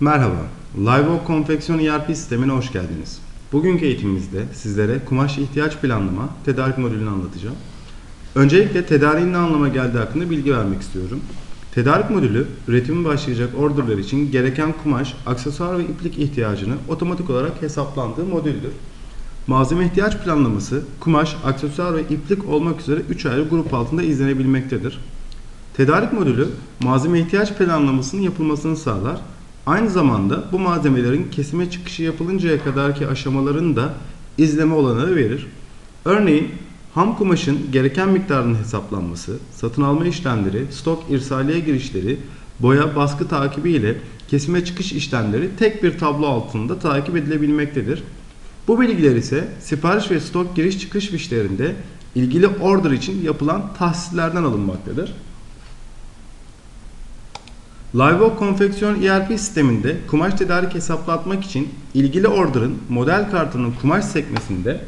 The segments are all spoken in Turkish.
Merhaba, Liveoak Konfeksiyon ERP sistemine hoş geldiniz. Bugünkü eğitimimizde sizlere kumaş ihtiyaç planlama tedarik modülünü anlatacağım. Öncelikle tedariğin ne anlama geldiği hakkında bilgi vermek istiyorum. Tedarik modülü, üretimi başlayacak orderler için gereken kumaş, aksesuar ve iplik ihtiyacını otomatik olarak hesaplandığı modüldür. Malzeme ihtiyaç planlaması, kumaş, aksesuar ve iplik olmak üzere 3 ayrı grup altında izlenebilmektedir. Tedarik modülü malzeme ihtiyaç planlamasının yapılmasını sağlar. Aynı zamanda bu malzemelerin kesime çıkışı yapılıncaya kadarki aşamaların da izleme olanağı verir. Örneğin ham kumaşın gereken miktarının hesaplanması, satın alma işlemleri, stok irsaliye girişleri, boya baskı takibi ile kesime çıkış işlemleri tek bir tablo altında takip edilebilmektedir. Bu bilgiler ise sipariş ve stok giriş çıkış fişlerinde ilgili order için yapılan tahsislerden alınmaktadır. Liveoak konfeksiyon ERP sisteminde kumaş tedarik hesaplatmak için ilgili order'ın model kartının kumaş sekmesinde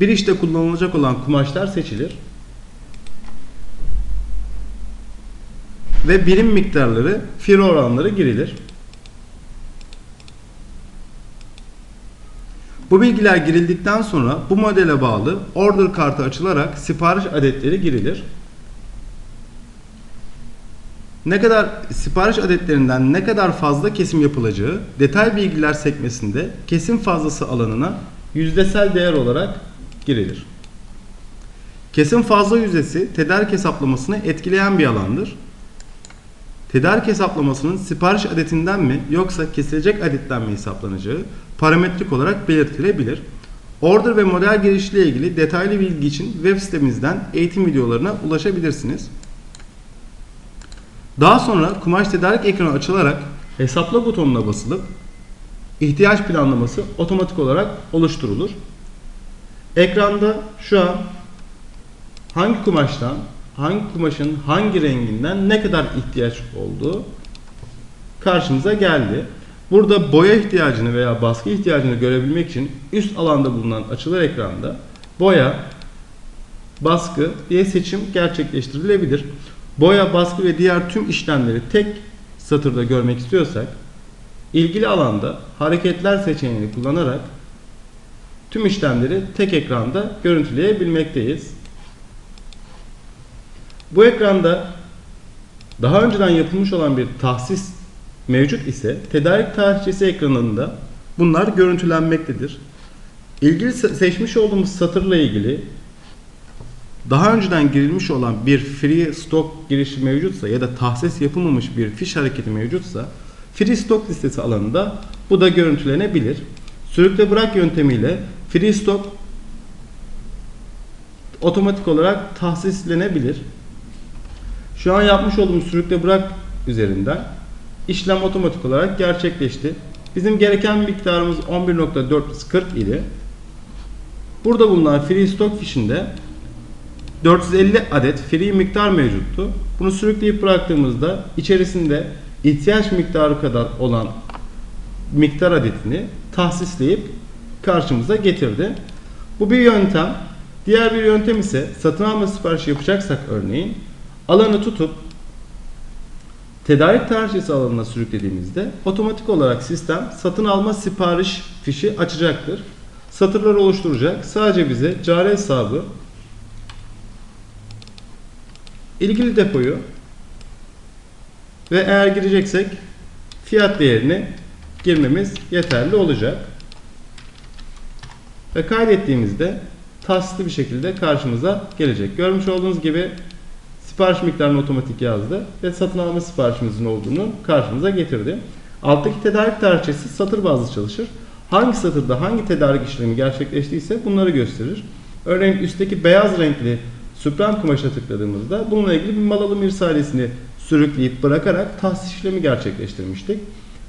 bir işte kullanılacak olan kumaşlar seçilir ve birim miktarları, filo oranları girilir. Bu bilgiler girildikten sonra bu modele bağlı order kartı açılarak sipariş adetleri girilir. Ne kadar sipariş adetlerinden ne kadar fazla kesim yapılacağı detay bilgiler sekmesinde kesim fazlası alanına yüzdesel değer olarak girilir. Kesim fazla yüzdesi tedarik hesaplamasını etkileyen bir alandır. Tedarik hesaplamasının sipariş adetinden mi yoksa kesilecek adetten mi hesaplanacağı parametrik olarak belirtilebilir. Order ve model girişiyle ilgili detaylı bilgi için web sitemizden eğitim videolarına ulaşabilirsiniz. Daha sonra kumaş tedarik ekranı açılarak hesapla butonuna basılıp ihtiyaç planlaması otomatik olarak oluşturulur. Ekranda şu an hangi kumaştan, hangi kumaşın hangi renginden ne kadar ihtiyaç olduğu karşımıza geldi. Burada boya ihtiyacını veya baskı ihtiyacını görebilmek için üst alanda bulunan açılır ekranda boya, baskı diye seçim gerçekleştirilebilir. Boya, baskı ve diğer tüm işlemleri tek satırda görmek istiyorsak ilgili alanda hareketler seçeneğini kullanarak tüm işlemleri tek ekranda görüntüleyebilmekteyiz. Bu ekranda daha önceden yapılmış olan bir tahsis mevcut ise tedarik tarihçesi ekranında bunlar görüntülenmektedir. İlgili seçmiş olduğumuz satırla ilgili daha önceden girilmiş olan bir free stock girişi mevcutsa ya da tahsis yapılmamış bir fiş hareketi mevcutsa free stock listesi alanında bu da görüntülenebilir. Sürükle bırak yöntemiyle free stock otomatik olarak tahsislenebilir. Şu an yapmış olduğumuz sürükle bırak üzerinden işlem otomatik olarak gerçekleşti. Bizim gereken miktarımız 11.440 idi. Burada bulunan free stock fişinde 450 adet free miktar mevcuttu. Bunu sürükleyip bıraktığımızda içerisinde ihtiyaç miktarı kadar olan miktar adetini tahsisleyip karşımıza getirdi. Bu bir yöntem. Diğer bir yöntem ise satın alma siparişi yapacaksak örneğin alanı tutup tedarik tarihçesi alanına sürüklediğimizde otomatik olarak sistem satın alma sipariş fişi açacaktır. Satırları oluşturacak. Sadece bize cari hesabı ilgili depoyu ve eğer gireceksek fiyat değerini girmemiz yeterli olacak. Ve kaydettiğimizde taslı bir şekilde karşımıza gelecek. Görmüş olduğunuz gibi sipariş miktarını otomatik yazdı ve satın alma siparişimizin olduğunu karşımıza getirdi. Alttaki tedarik tarihçesi satır bazlı çalışır. Hangi satırda hangi tedarik işlemi gerçekleştiyse bunları gösterir. Örneğin üstteki beyaz renkli Süprem kumaşa tıkladığımızda bununla ilgili bir mal alım irsalesini sürükleyip bırakarak tahsis işlemi gerçekleştirmiştik.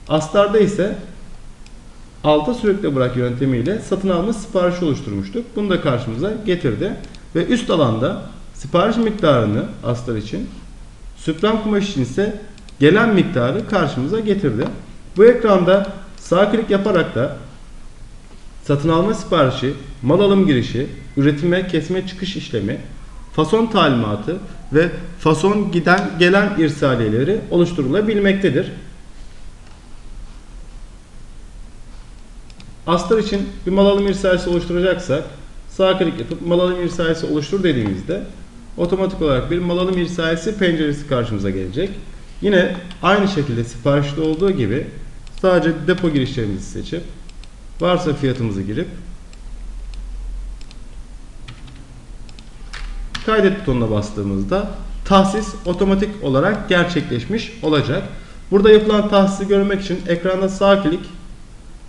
Astarda ise alta sürükle bırak yöntemiyle satın alma siparişi oluşturmuştuk. Bunu da karşımıza getirdi. Ve üst alanda sipariş miktarını astar için, süprem kumaş için ise gelen miktarı karşımıza getirdi. Bu ekranda sağ klik yaparak da satın alma siparişi, mal alım girişi, üretime kesme çıkış işlemi, fason talimatı ve fason giden gelen irsaliyeleri oluşturulabilmektedir. Astar için bir mal alım irsaliyesi oluşturacaksak sağ klik yapıp mal alım irsaliyesi oluştur dediğimizde otomatik olarak bir mal alım irsaliyesi penceresi karşımıza gelecek. Yine aynı şekilde siparişli olduğu gibi sadece depo girişlerimizi seçip varsa fiyatımızı girip kaydet butonuna bastığımızda tahsis otomatik olarak gerçekleşmiş olacak. Burada yapılan tahsisi görmek için ekranda sağ klik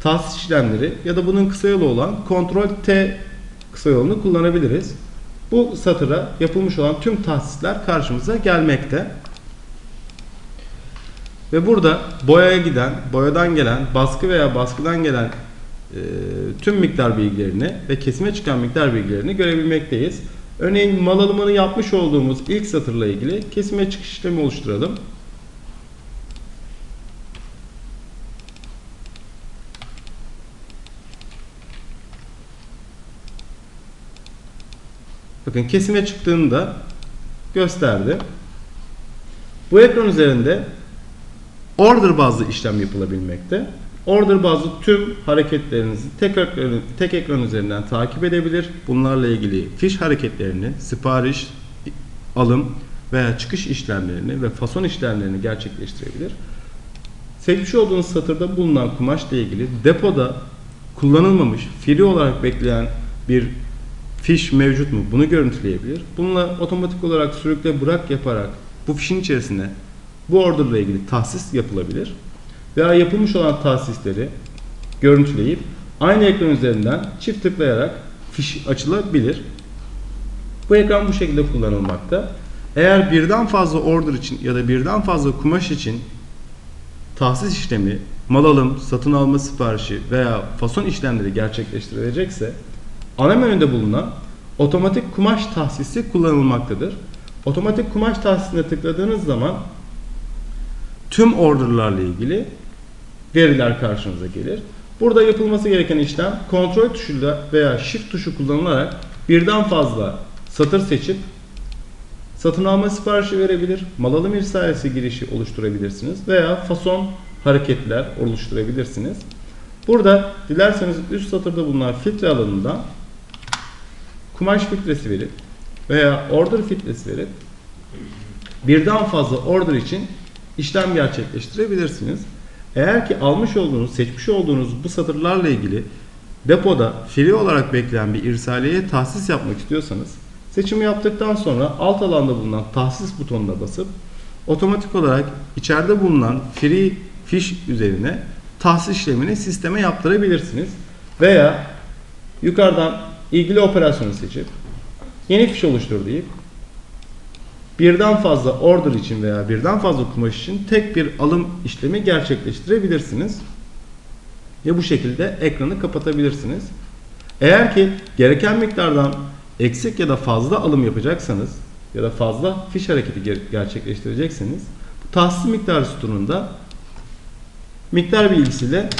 tahsis işlemleri ya da bunun kısa yolu olan Ctrl T kısa yolunu kullanabiliriz. Bu satıra yapılmış olan tüm tahsisler karşımıza gelmekte. Ve burada boyaya giden, boyadan gelen, baskı veya baskıdan gelen e, tüm miktar bilgilerini ve kesime çıkan miktar bilgilerini görebilmekteyiz. Örneğin mal alımını yapmış olduğumuz ilk satırla ilgili kesime çıkış işlemi oluşturalım. Bakın kesime çıktığında gösterdi. Bu ekran üzerinde order bazlı işlem yapılabilmekte. Order bazlı tüm hareketlerinizi tek ekran, tek ekran üzerinden takip edebilir. Bunlarla ilgili fiş hareketlerini, sipariş, alım veya çıkış işlemlerini ve fason işlemlerini gerçekleştirebilir. Seçmiş olduğunuz satırda bulunan kumaşla ilgili depoda kullanılmamış, free olarak bekleyen bir fiş mevcut mu? Bunu görüntüleyebilir. Bununla otomatik olarak sürükle bırak yaparak bu fişin içerisine bu order ile ilgili tahsis yapılabilir. Veya yapılmış olan tahsisleri görüntüleyip aynı ekran üzerinden çift tıklayarak fiş açılabilir. Bu ekran bu şekilde kullanılmakta. Eğer birden fazla order için ya da birden fazla kumaş için tahsis işlemi, mal alım, satın alma siparişi veya fason işlemleri gerçekleştirilecekse ana menüde bulunan otomatik kumaş tahsisi kullanılmaktadır. Otomatik kumaş tahsisine tıkladığınız zaman tüm orderlarla ilgili veriler karşınıza gelir. Burada yapılması gereken işlem kontrol tuşuyla veya shift tuşu kullanılarak birden fazla satır seçip satın alma siparişi verebilir, mal alım irsalesi girişi oluşturabilirsiniz veya fason hareketler oluşturabilirsiniz. Burada dilerseniz üst satırda bulunan filtre alanından kumaş filtresi verip veya order filtresi verip birden fazla order için işlem gerçekleştirebilirsiniz. Eğer ki almış olduğunuz, seçmiş olduğunuz bu satırlarla ilgili depoda free olarak bekleyen bir irsaliyeye tahsis yapmak istiyorsanız seçimi yaptıktan sonra alt alanda bulunan tahsis butonuna basıp otomatik olarak içeride bulunan free fiş üzerine tahsis işlemini sisteme yaptırabilirsiniz. Veya yukarıdan ilgili operasyonu seçip yeni fiş oluştur deyip birden fazla order için veya birden fazla kumaş için tek bir alım işlemi gerçekleştirebilirsiniz. Ve bu şekilde ekranı kapatabilirsiniz. Eğer ki gereken miktardan eksik ya da fazla alım yapacaksanız ya da fazla fiş hareketi gerçekleştirecekseniz bu tahsis miktar sütununda miktar bilgisiyle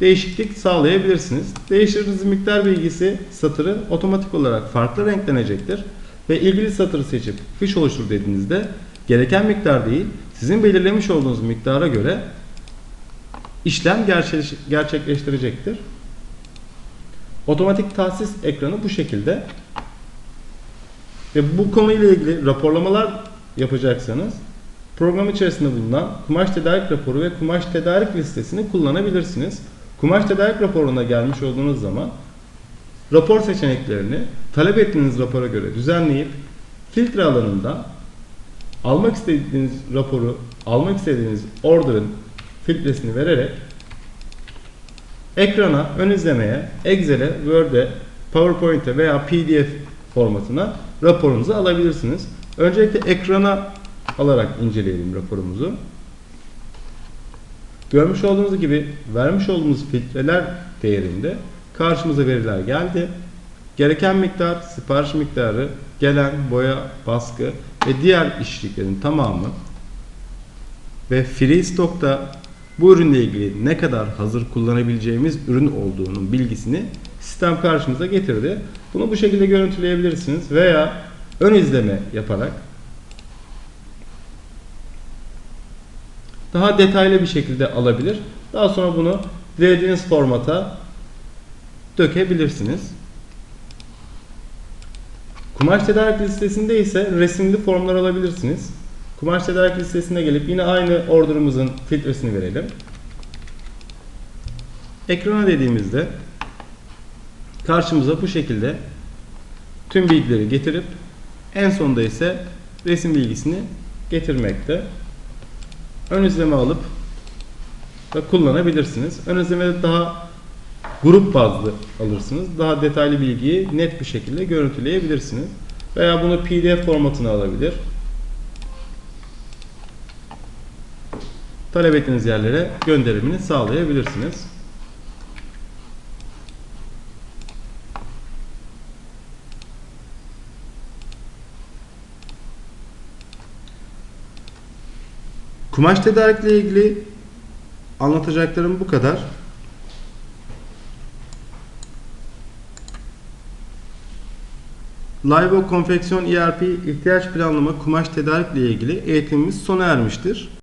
değişiklik sağlayabilirsiniz. Değiştirdiğiniz miktar bilgisi satırı otomatik olarak farklı renklenecektir ve ilgili satırı seçip fiş oluştur dediğinizde gereken miktar değil sizin belirlemiş olduğunuz miktara göre işlem gerçekleştirecektir. Otomatik tahsis ekranı bu şekilde. Ve bu konuyla ilgili raporlamalar yapacaksanız program içerisinde bulunan kumaş tedarik raporu ve kumaş tedarik listesini kullanabilirsiniz. Kumaş tedarik raporuna gelmiş olduğunuz zaman rapor seçeneklerini talep ettiğiniz rapora göre düzenleyip filtre alanında almak istediğiniz raporu, almak istediğiniz order'ın filtresini vererek ekrana, ön izlemeye, Excel'e, Word'e, PowerPoint'e veya PDF formatına raporunuzu alabilirsiniz. Öncelikle ekrana alarak inceleyelim raporumuzu. Görmüş olduğunuz gibi vermiş olduğumuz filtreler değerinde karşımıza veriler geldi. Gereken miktar, sipariş miktarı, gelen boya, baskı ve diğer işliklerin tamamı ve free stock'ta bu ürünle ilgili ne kadar hazır kullanabileceğimiz ürün olduğunun bilgisini sistem karşımıza getirdi. Bunu bu şekilde görüntüleyebilirsiniz veya ön izleme yaparak daha detaylı bir şekilde alabilir. Daha sonra bunu dilediğiniz formata dökebilirsiniz. Kumaş tedarik listesinde ise resimli formlar alabilirsiniz. Kumaş tedarik listesine gelip yine aynı order'ımızın filtresini verelim. Ekrana dediğimizde karşımıza bu şekilde tüm bilgileri getirip en sonda ise resim bilgisini getirmekte. Ön izleme alıp da kullanabilirsiniz. Ön izlemede daha grup bazlı alırsınız. Daha detaylı bilgiyi net bir şekilde görüntüleyebilirsiniz. Veya bunu PDF formatına alabilir. Talep ettiğiniz yerlere gönderimini sağlayabilirsiniz. Kumaş tedarikle ilgili anlatacaklarım bu kadar. Livo Konfeksiyon ERP ihtiyaç planlama kumaş tedarikle ilgili eğitimimiz sona ermiştir.